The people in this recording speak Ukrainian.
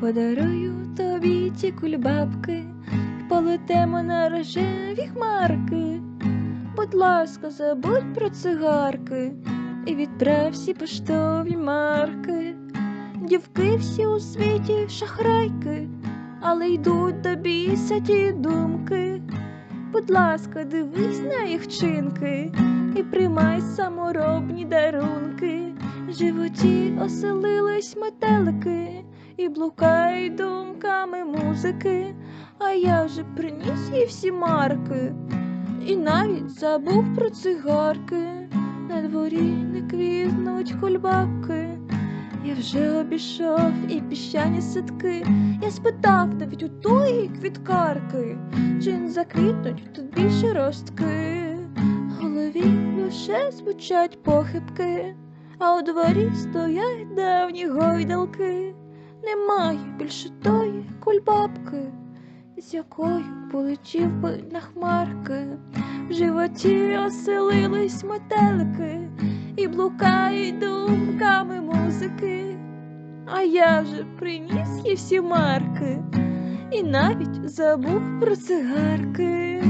Подарую тобі ті кульбабки, полетемо на рожеві хмарки. Будь ласка, забудь про цигарки і відправ всі поштові марки. Дівки всі у світі шахрайки, але йдуть до біса ті думки. Будь ласка, дивись на їх вчинки і приймай саморобні дарунки. В животі оселились метелики і блукають думками музики, а я вже приніс їй всі марки, і навіть забув про цигарки. На дворі не квітнуть кульбабки. Я вже обійшов і піщані садки. Я спитав навіть у тої квіткарки, чи не заквітнуть тут більше ростки. Голові лише звучать похибки, а у дворі стоять давні гойдалки. Немає більше тої кульбабки, з якою полетів би на хмарки. В животі оселились метелики і блукають думками музики. А я вже приніс їй всі марки і навіть забув про цигарки.